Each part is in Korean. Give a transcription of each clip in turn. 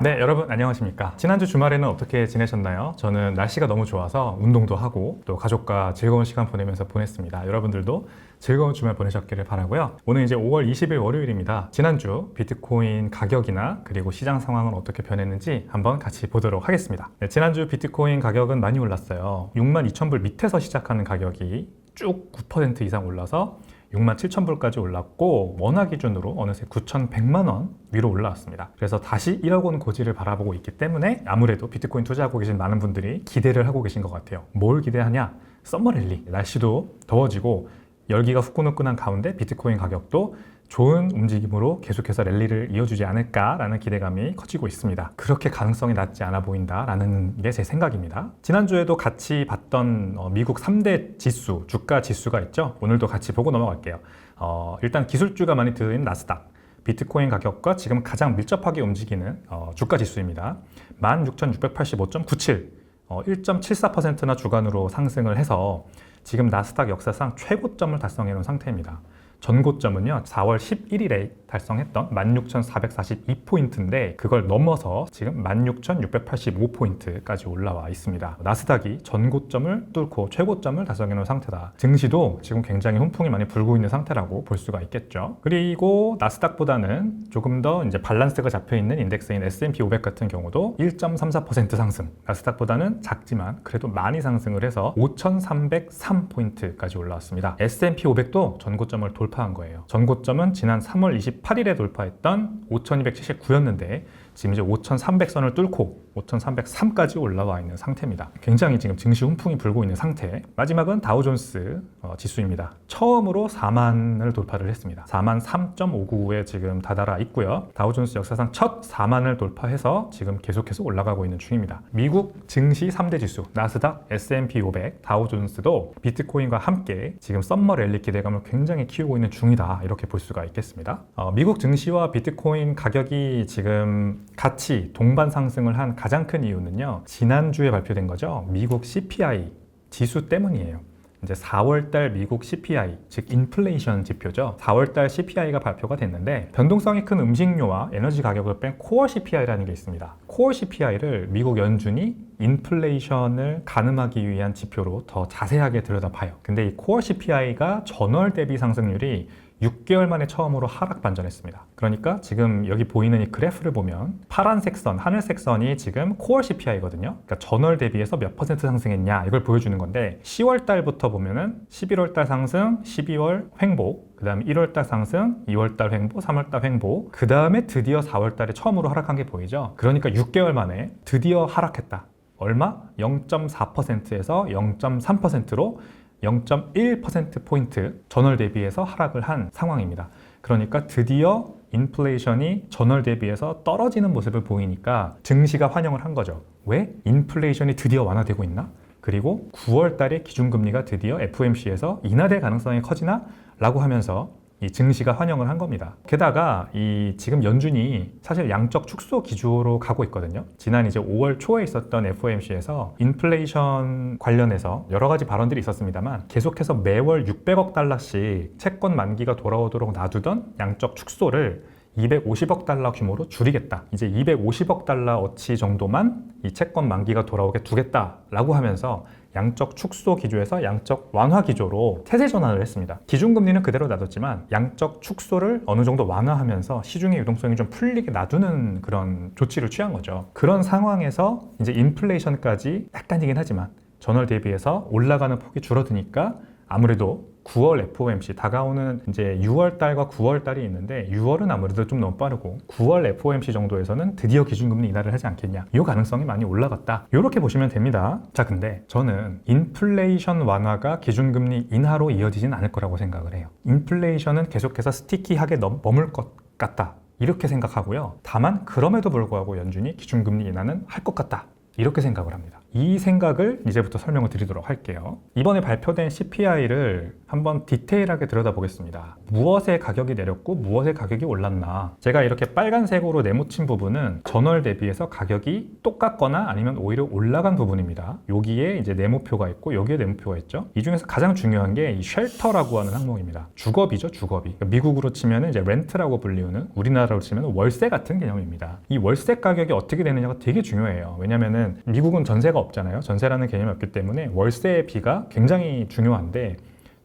네, 여러분 안녕하십니까? 지난주 주말에는 어떻게 지내셨나요? 저는 날씨가 너무 좋아서 운동도 하고 또 가족과 즐거운 시간 보내면서 보냈습니다. 여러분들도 즐거운 주말 보내셨기를 바라고요. 오늘 이제 5월 20일 월요일입니다. 지난주 비트코인 가격이나 그리고 시장 상황은 어떻게 변했는지 한번 같이 보도록 하겠습니다. 네, 지난주 비트코인 가격은 많이 올랐어요. 6만 2천 불 밑에서 시작하는 가격이 쭉 9% 이상 올라서 6만 7천 불까지 올랐고 원화 기준으로 어느새 9,100만 원 위로 올라왔습니다. 그래서 다시 1억 원 고지를 바라보고 있기 때문에 아무래도 비트코인 투자하고 계신 많은 분들이 기대를 하고 계신 것 같아요. 뭘 기대하냐? 썸머 랠리. 날씨도 더워지고 열기가 후끈후끈한 가운데 비트코인 가격도 좋은 움직임으로 계속해서 랠리를 이어주지 않을까라는 기대감이 커지고 있습니다. 그렇게 가능성이 낮지 않아 보인다라는 게 제 생각입니다. 지난주에도 같이 봤던 어, 미국 3대 지수, 주가 지수가 있죠. 오늘도 같이 보고 넘어갈게요. 어, 일단 기술주가 많이 들어있는 나스닥. 비트코인 가격과 지금 가장 밀접하게 움직이는 어, 주가 지수입니다. 16,685.97, 어, 1.74%나 주간으로 상승을 해서 지금 나스닥 역사상 최고점을 달성해 놓은 상태입니다. 전고점은요 4월 11일에 달성했던 16,442포인트인데 그걸 넘어서 지금 16,685포인트까지 올라와 있습니다. 나스닥이 전고점을 뚫고 최고점을 달성해 놓은 상태다. 증시도 지금 굉장히 훈풍이 많이 불고 있는 상태라고 볼 수가 있겠죠. 그리고 나스닥보다는 조금 더 이제 밸런스가 잡혀 있는 인덱스인 S&P 500 같은 경우도 1.34% 상승. 나스닥보다는 작지만 그래도 많이 상승을 해서 5,303포인트까지 올라왔습니다. S&P 500도 전고점을 돌 파한 거예요. 전고점은 지난 3월 28일에 돌파했던 5,279였는데 지금 이제 5,300선을 뚫고 5,303까지 올라와 있는 상태입니다. 굉장히 지금 증시 훈풍이 불고 있는 상태. 마지막은 다우존스 어, 지수입니다. 처음으로 4만을 돌파를 했습니다. 4만 3.59에 지금 다다라 있고요. 다우존스 역사상 첫 4만을 돌파해서 지금 계속해서 올라가고 있는 중입니다. 미국 증시 3대 지수 나스닥, S&P 500, 다우존스도 비트코인과 함께 지금 썸머 랠리 기대감을 굉장히 키우고 있는 중이다 이렇게 볼 수가 있겠습니다. 어, 미국 증시와 비트코인 가격이 지금 같이 동반 상승을 한 가장 큰 이유는요. 지난주에 발표된 거죠. 미국 CPI 지수 때문이에요. 이제 4월달 미국 CPI, 즉 인플레이션 지표죠. 4월달 CPI가 발표가 됐는데 변동성이 큰 음식료와 에너지 가격을 뺀 코어 CPI라는 게 있습니다. 코어 CPI를 미국 연준이 인플레이션을 가늠하기 위한 지표로 더 자세하게 들여다봐요. 근데 이 코어 CPI가 전월 대비 상승률이 6개월 만에 처음으로 하락 반전했습니다. 그러니까 지금 여기 보이는 이 그래프를 보면 파란색 선, 하늘색 선이 지금 코어 CPI거든요. 그러니까 전월 대비해서 몇 퍼센트 상승했냐 이걸 보여주는 건데 10월 달부터 보면은 11월 달 상승, 12월 횡보, 그 다음에 1월 달 상승, 2월 달 횡보, 3월 달 횡보, 그 다음에 드디어 4월 달에 처음으로 하락한 게 보이죠. 그러니까 6개월 만에 드디어 하락했다. 얼마? 0.4%에서 0.3%로 0.1%포인트 전월 대비해서 하락을 한 상황입니다. 그러니까 드디어 인플레이션이 전월 대비해서 떨어지는 모습을 보이니까 증시가 환영을 한 거죠. 왜? 인플레이션이 드디어 완화되고 있나? 그리고 9월 달에 기준금리가 드디어 FOMC에서 인하될 가능성이 커지나? 라고 하면서 이 증시가 환영을 한 겁니다. 게다가 이 지금 연준이 사실 양적 축소 기조로 가고 있거든요. 지난 이제 5월 초에 있었던 FOMC에서 인플레이션 관련해서 여러 가지 발언들이 있었습니다만 계속해서 매월 600억 달러씩 채권 만기가 돌아오도록 놔두던 양적 축소를 250억 달러 규모로 줄이겠다. 이제 250억 달러 어치 정도만 이 채권 만기가 돌아오게 두겠다라고 하면서 양적 축소 기조에서 양적 완화 기조로 태세 전환을 했습니다. 기준금리는 그대로 놔뒀지만 양적 축소를 어느 정도 완화하면서 시중의 유동성이 좀 풀리게 놔두는 그런 조치를 취한 거죠. 그런 상황에서 이제 인플레이션까지 약간이긴 하지만 전월 대비해서 올라가는 폭이 줄어드니까 아무래도 9월 FOMC 다가오는 이제 6월 달과 9월 달이 있는데 6월은 아무래도 좀 너무 빠르고 9월 FOMC 정도에서는 드디어 기준금리 인하를 하지 않겠냐. 이 가능성이 많이 올라갔다. 이렇게 보시면 됩니다. 자 근데 저는 인플레이션 완화가 기준금리 인하로 이어지진 않을 거라고 생각을 해요. 인플레이션은 계속해서 스티키하게 넘- 머물 것 같다. 이렇게 생각하고요. 다만 그럼에도 불구하고 연준이 기준금리 인하는 할 것 같다. 이렇게 생각을 합니다 이 생각을 이제부터 설명을 드리도록 할게요. 이번에 발표된 CPI를 한번 디테일하게 들여다보겠습니다. 무엇의 가격이 내렸고 무엇의 가격이 올랐나? 제가 이렇게 빨간색으로 네모친 부분은 전월 대비해서 가격이 똑같거나 아니면 오히려 올라간 부분입니다. 여기에 이제 네모표가 있고 여기에 네모표가 있죠. 이 중에서 가장 중요한 게 이 쉘터라고 하는 항목입니다. 주거비죠, 주거비. 그러니까 미국으로 치면 이제 렌트라고 불리우는 우리나라로 치면 월세 같은 개념입니다. 이 월세 가격이 어떻게 되느냐가 되게 중요해요. 왜냐면은 미국은 전세가 없잖아요. 전세라는 개념이 없기 때문에 월세 비가 굉장히 중요한데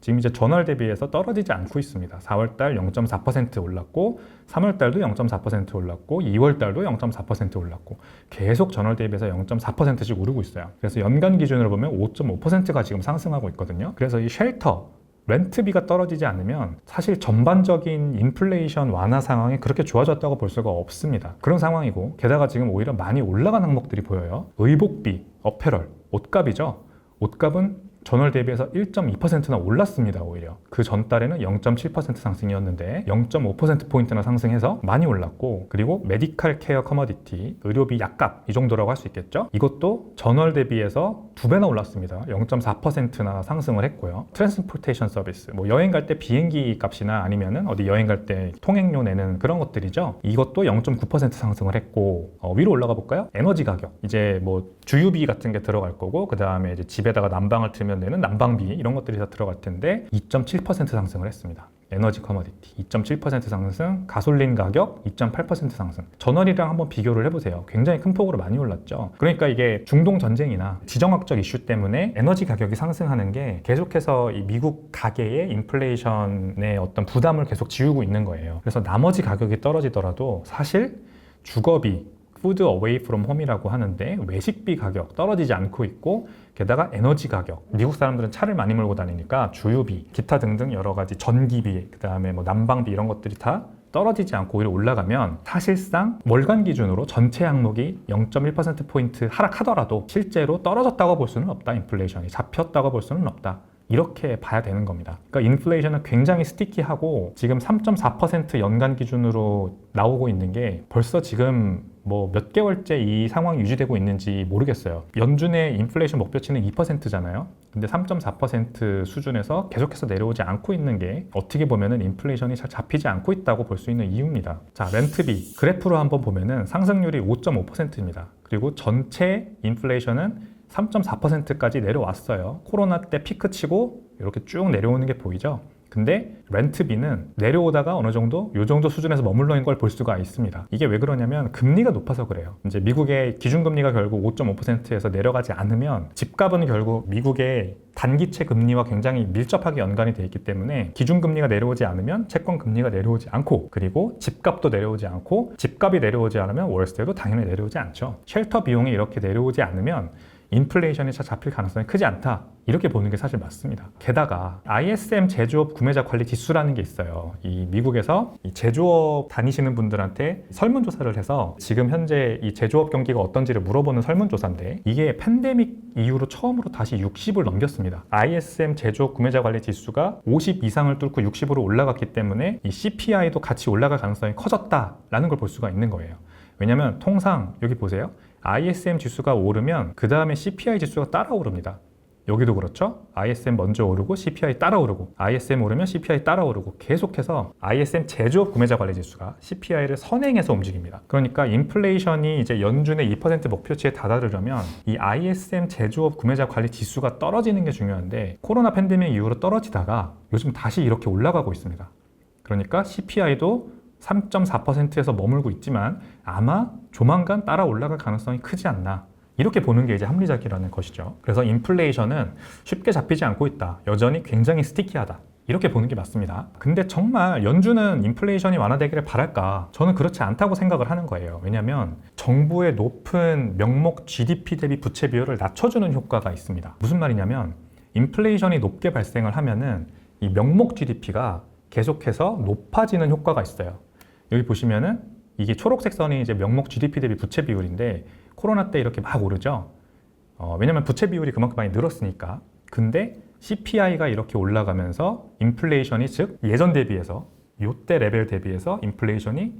지금 이제 전월 대비해서 떨어지지 않고 있습니다. 4월 달 0.4% 올랐고 3월 달도 0.4% 올랐고 2월 달도 0.4% 올랐고 계속 전월 대비해서 0.4%씩 오르고 있어요. 그래서 연간 기준으로 보면 5.5%가 지금 상승하고 있거든요. 그래서 이 쉘터 렌트비가 떨어지지 않으면 사실 전반적인 인플레이션 완화 상황이 그렇게 좋아졌다고 볼 수가 없습니다. 그런 상황이고 게다가 지금 오히려 많이 올라간 항목들이 보여요. 의복비, 어페럴, 옷값이죠. 옷값은 전월 대비해서 1.2%나 올랐습니다, 오히려. 그 전달에는 0.7% 상승이었는데 0.5%포인트나 상승해서 많이 올랐고, 그리고 메디칼 케어 커머디티, 의료비 약값, 이 정도라고 할 수 있겠죠? 이것도 전월 대비해서 두 배나 올랐습니다. 0.4%나 상승을 했고요. 트랜스포테이션 서비스, 뭐 여행 갈 때 비행기 값이나 아니면은 어디 여행 갈 때 통행료 내는 그런 것들이죠. 이것도 0.9% 상승을 했고, 어, 위로 올라가 볼까요? 에너지 가격. 이제 뭐 주유비 같은 게 들어갈 거고, 그 다음에 이제 집에다가 난방을 틀면 내는 난방비 이런 것들이 다 들어갈 텐데 2.7% 상승을 했습니다. 에너지 커머디티 2.7% 상승, 가솔린 가격 2.8% 상승. 전월이랑 한번 비교를 해보세요. 굉장히 큰 폭으로 많이 올랐죠. 그러니까 이게 중동 전쟁이나 지정학적 이슈 때문에 에너지 가격이 상승하는 게 계속해서 이 미국 가계의 인플레이션의 어떤 부담을 계속 지우고 있는 거예요. 그래서 나머지 가격이 떨어지더라도 사실 주거비 푸드 어웨이 프롬 홈이라고 하는데 외식비 가격 떨어지지 않고 있고 게다가 에너지 가격 미국 사람들은 차를 많이 몰고 다니니까 주유비 기타 등등 여러 가지 전기비 그다음에 뭐 난방비 이런 것들이 다 떨어지지 않고 오히려 올라가면 사실상 월간 기준으로 전체 항목이 0.1%포인트 하락하더라도 실제로 떨어졌다고 볼 수는 없다. 인플레이션이 잡혔다고 볼 수는 없다. 이렇게 봐야 되는 겁니다. 그러니까 인플레이션은 굉장히 스티키하고 지금 3.4% 연간 기준으로 나오고 있는 게 벌써 지금 뭐 몇 개월째 이 상황이 유지되고 있는지 모르겠어요. 연준의 인플레이션 목표치는 2%잖아요. 근데 3.4% 수준에서 계속해서 내려오지 않고 있는 게 어떻게 보면은 인플레이션이 잘 잡히지 않고 있다고 볼 수 있는 이유입니다. 자, 렌트비 그래프로 한번 보면은 상승률이 5.5%입니다. 그리고 전체 인플레이션은 3.4%까지 내려왔어요. 코로나 때 피크 치고 이렇게 쭉 내려오는 게 보이죠? 근데 렌트비는 내려오다가 어느 정도 요 정도 수준에서 머물러 있는 걸 볼 수가 있습니다. 이게 왜 그러냐면 금리가 높아서 그래요. 이제 미국의 기준금리가 결국 5.5%에서 내려가지 않으면 집값은 결국 미국의 단기채 금리와 굉장히 밀접하게 연관이 돼 있기 때문에 기준금리가 내려오지 않으면 채권 금리가 내려오지 않고 그리고 집값도 내려오지 않고 집값이 내려오지 않으면 월세도 당연히 내려오지 않죠. 쉘터 비용이 이렇게 내려오지 않으면 인플레이션이 잘 잡힐 가능성이 크지 않다. 이렇게 보는 게 사실 맞습니다. 게다가 ISM 제조업 구매자 관리 지수라는 게 있어요. 이 미국에서 이 제조업 다니시는 분들한테 설문조사를 해서 지금 현재 이 제조업 경기가 어떤지를 물어보는 설문조사인데 이게 팬데믹 이후로 처음으로 다시 60을 넘겼습니다. ISM 제조업 구매자 관리 지수가 50 이상을 뚫고 60으로 올라갔기 때문에 이 CPI도 같이 올라갈 가능성이 커졌다라는 걸 볼 수가 있는 거예요. 왜냐면 통상 여기 보세요. ISM 지수가 오르면 그 다음에 CPI 지수가 따라 오릅니다. 여기도 그렇죠. ISM 먼저 오르고 CPI 따라 오르고 ISM 오르면 CPI 따라 오르고 계속해서 ISM 제조업 구매자 관리 지수가 CPI를 선행해서 움직입니다. 그러니까 인플레이션이 이제 연준의 2% 목표치에 다다르려면 이 ISM 제조업 구매자 관리 지수가 떨어지는 게 중요한데 코로나 팬데믹 이후로 떨어지다가 요즘 다시 이렇게 올라가고 있습니다. 그러니까 CPI도 3.4%에서 머물고 있지만 아마 조만간 따라 올라갈 가능성이 크지 않나. 이렇게 보는 게 이제 합리적이라는 것이죠. 그래서 인플레이션은 쉽게 잡히지 않고 있다. 여전히 굉장히 스티키하다. 이렇게 보는 게 맞습니다. 근데 정말 연준은 인플레이션이 완화되기를 바랄까? 저는 그렇지 않다고 생각을 하는 거예요. 왜냐하면 정부의 높은 명목 GDP 대비 부채 비율을 낮춰주는 효과가 있습니다. 무슨 말이냐면 인플레이션이 높게 발생을 하면은 이 명목 GDP가 계속해서 높아지는 효과가 있어요. 여기 보시면은 이게 초록색 선이 이제 명목 GDP 대비 부채 비율인데 코로나 때 이렇게 막 오르죠. 어, 왜냐면 부채 비율이 그만큼 많이 늘었으니까. 근데 CPI가 이렇게 올라가면서 인플레이션이 즉 예전 대비해서 요때 레벨 대비해서 인플레이션이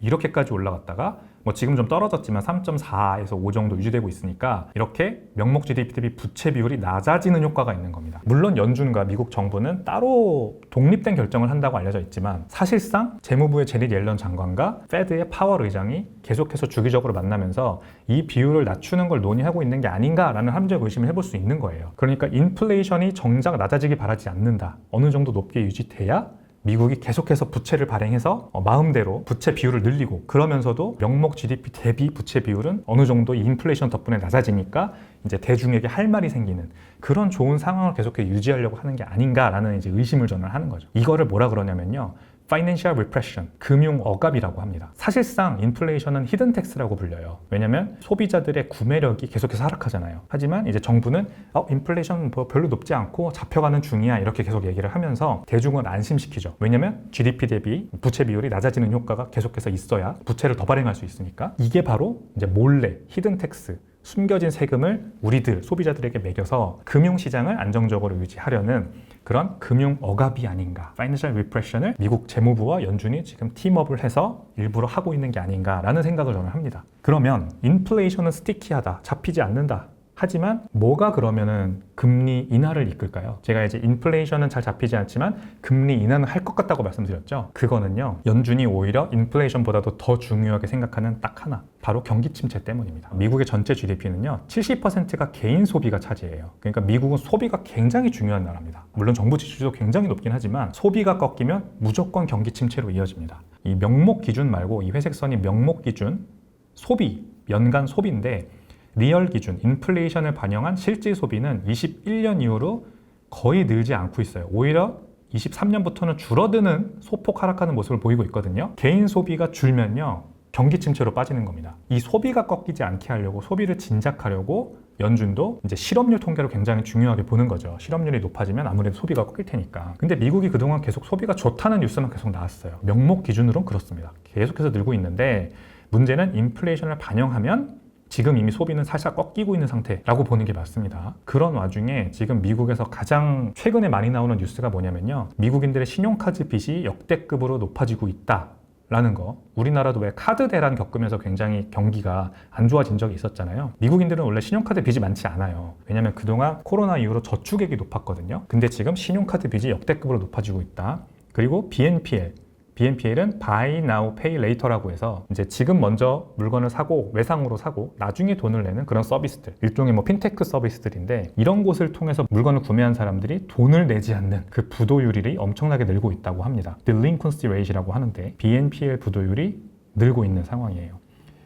이렇게까지 올라갔다가 뭐 지금 좀 떨어졌지만 3.4에서 5 정도 유지되고 있으니까 이렇게 명목 GDP 대비 부채 비율이 낮아지는 효과가 있는 겁니다. 물론 연준과 미국 정부는 따로 독립된 결정을 한다고 알려져 있지만 사실상 재무부의 제리 옐런 장관과 페드의 파월 의장이 계속해서 주기적으로 만나면서 이 비율을 낮추는 걸 논의하고 있는 게 아닌가라는 함정 의심을 해볼 수 있는 거예요. 그러니까 인플레이션이 정작 낮아지기 바라지 않는다. 어느 정도 높게 유지돼야 미국이 계속해서 부채를 발행해서 어, 마음대로 부채 비율을 늘리고 그러면서도 명목 GDP 대비 부채 비율은 어느 정도 이 인플레이션 덕분에 낮아지니까 이제 대중에게 할 말이 생기는 그런 좋은 상황을 계속해서 유지하려고 하는 게 아닌가라는 이제 의심을 저는 하는 거죠. 이거를 뭐라 그러냐면요. Financial Repression, 금융 억압이라고 합니다. 사실상 인플레이션은 히든 텍스라고 불려요. 왜냐하면 소비자들의 구매력이 계속해서 하락하잖아요. 하지만 이제 정부는 어, 인플레이션 뭐 별로 높지 않고 잡혀가는 중이야 이렇게 계속 얘기를 하면서 대중을 안심시키죠. 왜냐하면 GDP 대비 부채 비율이 낮아지는 효과가 계속해서 있어야 부채를 더 발행할 수 있으니까 이게 바로 이제 몰래 히든 텍스 숨겨진 세금을 우리들 소비자들에게 매겨서 금융시장을 안정적으로 유지하려는 그런 금융 억압이 아닌가. 파이낸셜 리프레션을 미국 재무부와 연준이 지금 팀업을 해서 일부러 하고 있는 게 아닌가라는 생각을 저는 합니다. 그러면 인플레이션은 스티키하다. 잡히지 않는다. 하지만 뭐가 그러면은 금리 인하를 이끌까요? 제가 이제 인플레이션은 잘 잡히지 않지만 금리 인하는 할 것 같다고 말씀드렸죠. 그거는요. 연준이 오히려 인플레이션보다도 더 중요하게 생각하는 딱 하나. 바로 경기 침체 때문입니다. 미국의 전체 GDP는요. 70%가 개인 소비가 차지해요. 그러니까 미국은 소비가 굉장히 중요한 나라입니다. 물론 정부 지출도 굉장히 높긴 하지만 소비가 꺾이면 무조건 경기 침체로 이어집니다. 이 명목 기준 말고 이 회색선이 명목 기준 소비, 연간 소비인데 리얼 기준 인플레이션을 반영한 실질 소비는 21년 이후로 거의 늘지 않고 있어요. 오히려 23년부터는 줄어드는 소폭 하락하는 모습을 보이고 있거든요. 개인 소비가 줄면요. 경기 침체로 빠지는 겁니다. 이 소비가 꺾이지 않게 하려고 소비를 진작하려고 연준도 이제 실업률 통계를 굉장히 중요하게 보는 거죠. 실업률이 높아지면 아무래도 소비가 꺾일 테니까. 근데 미국이 그동안 계속 소비가 좋다는 뉴스만 계속 나왔어요. 명목 기준으로는 그렇습니다. 계속해서 늘고 있는데 문제는 인플레이션을 반영하면 지금 이미 소비는 살짝 꺾이고 있는 상태라고 보는 게 맞습니다. 그런 와중에 지금 미국에서 가장 최근에 많이 나오는 뉴스가 뭐냐면요. 미국인들의 신용카드 빚이 역대급으로 높아지고 있다. 라는 거. 우리나라도 왜 카드 대란 겪으면서 굉장히 경기가 안 좋아진 적이 있었잖아요. 미국인들은 원래 신용카드 빚이 많지 않아요. 왜냐면 그동안 코로나 이후로 저축액이 높았거든요. 근데 지금 신용카드 빚이 역대급으로 높아지고 있다. 그리고 BNPL, BNPL은 Buy Now Pay Later라고 해서 이제 지금 먼저 물건을 사고 외상으로 사고 나중에 돈을 내는 그런 서비스들 일종의 뭐 핀테크 서비스들인데 이런 곳을 통해서 물건을 구매한 사람들이 돈을 내지 않는 그 부도율이 엄청나게 늘고 있다고 합니다. Delinquency Rate이라고 하는데 BNPL 부도율이 늘고 있는 상황이에요.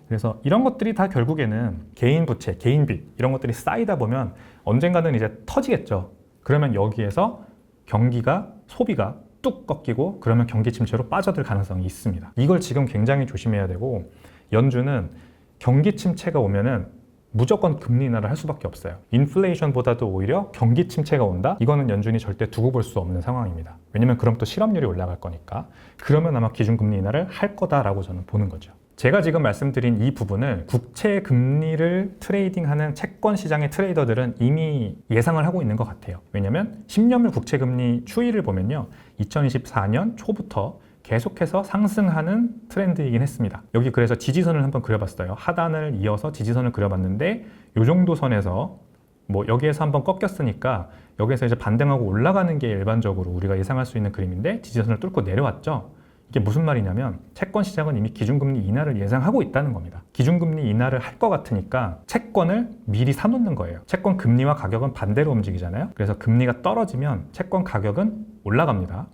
그래서 이런 것들이 다 결국에는 개인 부채, 개인 빚 이런 것들이 쌓이다 보면 언젠가는 이제 터지겠죠. 그러면 여기에서 경기가 소비가 뚝 꺾이고 그러면 경기 침체로 빠져들 가능성이 있습니다. 이걸 지금 굉장히 조심해야 되고 연준은 경기 침체가 오면은 무조건 금리 인하를 할 수밖에 없어요. 인플레이션보다도 오히려 경기 침체가 온다? 이거는 연준이 절대 두고 볼 수 없는 상황입니다. 왜냐면 그럼 또 실업률이 올라갈 거니까. 그러면 아마 기준금리 인하를 할 거다라고 저는 보는 거죠. 제가 지금 말씀드린 이 부분을 국채 금리를 트레이딩하는 채권 시장의 트레이더들은 이미 예상을 하고 있는 것 같아요. 왜냐하면 10년물 국채 금리 추이를 보면요. 2024년 초부터 계속해서 상승하는 트렌드이긴 했습니다. 여기 그래서 지지선을 한번 그려봤어요. 하단을 이어서 지지선을 그려봤는데 이 정도 선에서 뭐 여기에서 한번 꺾였으니까 여기에서 이제 반등하고 올라가는 게 일반적으로 우리가 예상할 수 있는 그림인데 지지선을 뚫고 내려왔죠. 이게 무슨 말이냐면 채권 시장은 이미 기준금리 인하를 예상하고 있다는 겁니다. 기준금리 인하를 할 것 같으니까 채권을 미리 사놓는 거예요. 채권 금리와 가격은 반대로 움직이잖아요. 그래서 금리가 떨어지면 채권 가격은 올라갑니다.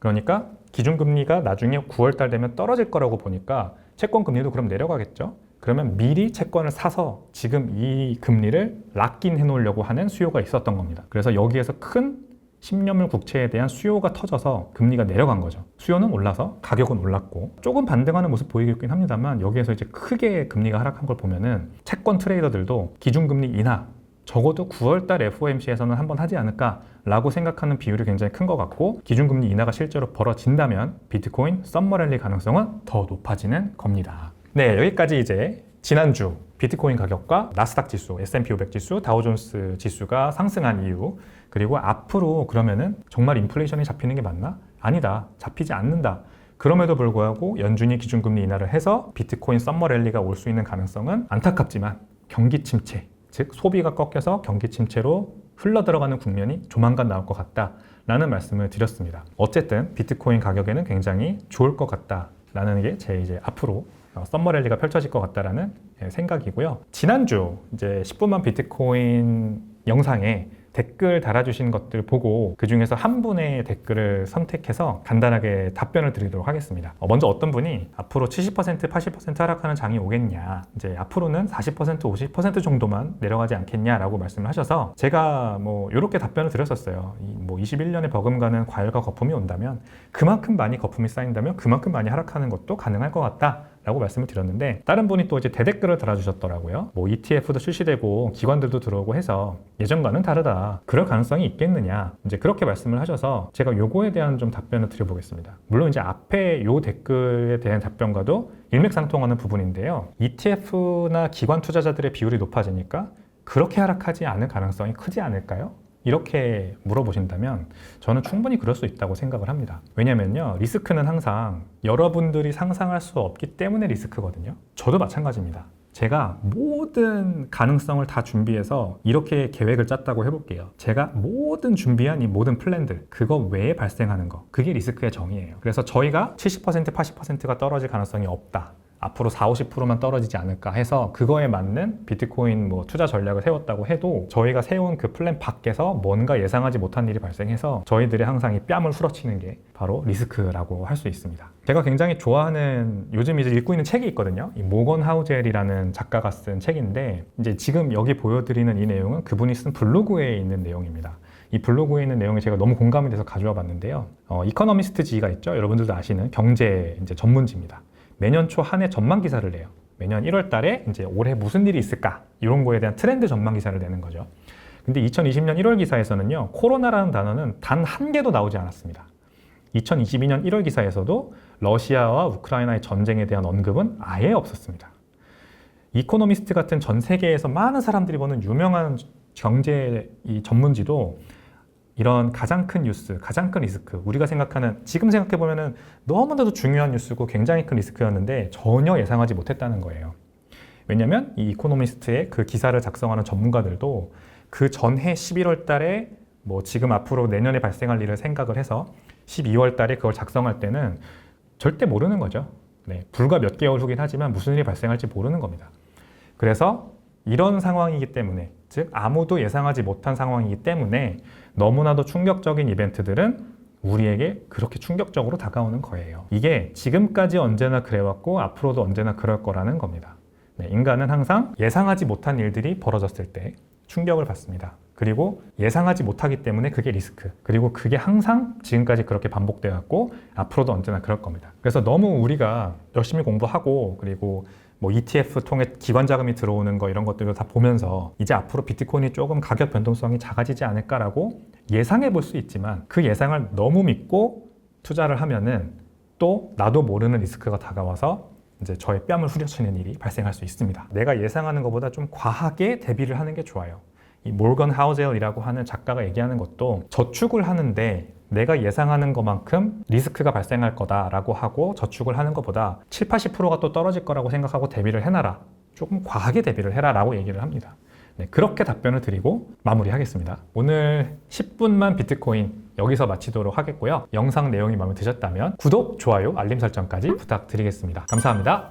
그러니까 기준금리가 나중에 9월달 되면 떨어질 거라고 보니까 채권 금리도 그럼 내려가겠죠. 그러면 미리 채권을 사서 지금 이 금리를 락인 해놓으려고 하는 수요가 있었던 겁니다. 그래서 여기에서 큰 10년물 국채에 대한 수요가 터져서 금리가 내려간 거죠. 수요는 올라서 가격은 올랐고 조금 반등하는 모습 보이긴 합니다만 여기에서 이제 크게 금리가 하락한 걸 보면은 채권 트레이더들도 기준금리 인하 적어도 9월달 FOMC에서는 한번 하지 않을까라고 생각하는 비율이 굉장히 큰 것 같고 기준금리 인하가 실제로 벌어진다면 비트코인 썸머랠리 가능성은 더 높아지는 겁니다. 네 여기까지 이제 지난주 비트코인 가격과 나스닥 지수, S&P 500 지수, 다우존스 지수가 상승한 이유 그리고 앞으로 그러면은 정말 인플레이션이 잡히는 게 맞나? 아니다. 잡히지 않는다. 그럼에도 불구하고 연준이 기준금리 인하를 해서 비트코인 썸머 랠리가 올 수 있는 가능성은 안타깝지만 경기 침체, 즉 소비가 꺾여서 경기 침체로 흘러 들어가는 국면이 조만간 나올 것 같다라는 말씀을 드렸습니다. 어쨌든 비트코인 가격에는 굉장히 좋을 것 같다라는 게 제 이제 앞으로 어, 썸머 랠리가 펼쳐질 것 같다라는 예, 생각이고요. 지난주 이제 10분만 비트코인 영상에 댓글 달아주신 것들 보고 그 중에서 한 분의 댓글을 선택해서 간단하게 답변을 드리도록 하겠습니다. 어, 먼저 어떤 분이 앞으로 70% 80% 하락하는 장이 오겠냐, 이제 앞으로는 40% 50% 정도만 내려가지 않겠냐라고 말씀을 하셔서 제가 뭐 이렇게 답변을 드렸었어요. 이뭐 21년에 버금가는 과열과 거품이 온다면 그만큼 많이 거품이 쌓인다면 그만큼 많이 하락하는 것도 가능할 것 같다. 라고 말씀을 드렸는데 다른 분이 또 이제 대댓글을 달아주셨더라고요. 뭐 ETF도 출시되고 기관들도 들어오고 해서 예전과는 다르다. 그럴 가능성이 있겠느냐. 이제 그렇게 말씀을 하셔서 제가 요거에 대한 좀 답변을 드려보겠습니다. 물론 이제 앞에 요 댓글에 대한 답변과도 일맥상통하는 부분인데요. ETF나 기관 투자자들의 비율이 높아지니까 그렇게 하락하지 않을 가능성이 크지 않을까요? 이렇게 물어보신다면 저는 충분히 그럴 수 있다고 생각을 합니다. 왜냐면요. 리스크는 항상 여러분들이 상상할 수 없기 때문에 리스크거든요. 저도 마찬가지입니다. 제가 모든 가능성을 다 준비해서 이렇게 계획을 짰다고 해볼게요. 제가 모든 준비한 이 모든 플랜들, 그거 외에 발생하는 거, 그게 리스크의 정의예요. 그래서 저희가 70%, 80%가 떨어질 가능성이 없다. 앞으로 4, 50%만 떨어지지 않을까 해서 그거에 맞는 비트코인 뭐 투자 전략을 세웠다고 해도 저희가 세운 그 플랜 밖에서 뭔가 예상하지 못한 일이 발생해서 저희들이 항상 이 뺨을 후려치는 게 바로 리스크라고 할 수 있습니다. 제가 굉장히 좋아하는 요즘 이제 읽고 있는 책이 있거든요. 이 모건 하우젤이라는 작가가 쓴 책인데 이제 지금 여기 보여드리는 이 내용은 그분이 쓴 블로그에 있는 내용입니다. 이 블로그에 있는 내용이 제가 너무 공감이 돼서 가져와 봤는데요. 어, 이코노미스트지가 있죠. 여러분들도 아시는 경제 이제 전문지입니다. 매년 초 한 해 전망 기사를 내요. 매년 1월 달에 이제 올해 무슨 일이 있을까? 이런 거에 대한 트렌드 전망 기사를 내는 거죠. 근데 2020년 1월 기사에서는요, 코로나라는 단어는 단 한 개도 나오지 않았습니다. 2022년 1월 기사에서도 러시아와 우크라이나의 전쟁에 대한 언급은 아예 없었습니다. 이코노미스트 같은 전 세계에서 많은 사람들이 보는 유명한 경제 이 전문지도 이런 가장 큰 뉴스, 가장 큰 리스크, 우리가 생각하는 지금 생각해 보면은 너무나도 중요한 뉴스고 굉장히 큰 리스크였는데 전혀 예상하지 못했다는 거예요. 왜냐하면 이 이코노미스트의 그 기사를 작성하는 전문가들도 그 전해 11월 달에 뭐 지금 앞으로 내년에 발생할 일을 생각을 해서 12월 달에 그걸 작성할 때는 절대 모르는 거죠. 네, 불과 몇 개월 후긴 하지만 무슨 일이 발생할지 모르는 겁니다. 그래서 이런 상황이기 때문에 즉 아무도 예상하지 못한 상황이기 때문에 너무나도 충격적인 이벤트들은 우리에게 그렇게 충격적으로 다가오는 거예요. 이게 지금까지 언제나 그래왔고 앞으로도 언제나 그럴 거라는 겁니다. 네, 인간은 항상 예상하지 못한 일들이 벌어졌을 때 충격을 받습니다. 그리고 예상하지 못하기 때문에 그게 리스크. 그리고 그게 항상 지금까지 그렇게 반복돼 왔고 앞으로도 언제나 그럴 겁니다. 그래서 너무 우리가 열심히 공부하고 그리고 뭐 ETF 통해 기관 자금이 들어오는 거 이런 것들을 다 보면서 이제 앞으로 비트코인이 조금 가격 변동성이 작아지지 않을까라고 예상해 볼 수 있지만 그 예상을 너무 믿고 투자를 하면은 또 나도 모르는 리스크가 다가와서 이제 저의 뺨을 후려치는 일이 발생할 수 있습니다. 내가 예상하는 것보다 좀 과하게 대비를 하는 게 좋아요. 이 몰건 하우젤이라고 하는 작가가 얘기하는 것도 저축을 하는데 내가 예상하는 것만큼 리스크가 발생할 거다라고 하고 저축을 하는 것보다 7, 80%가 또 떨어질 거라고 생각하고 대비를 해놔라. 조금 과하게 대비를 해라라고 얘기를 합니다. 네, 그렇게 답변을 드리고 마무리하겠습니다. 오늘 10분만 비트코인 여기서 마치도록 하겠고요. 영상 내용이 마음에 드셨다면 구독, 좋아요, 알림 설정까지 부탁드리겠습니다. 감사합니다.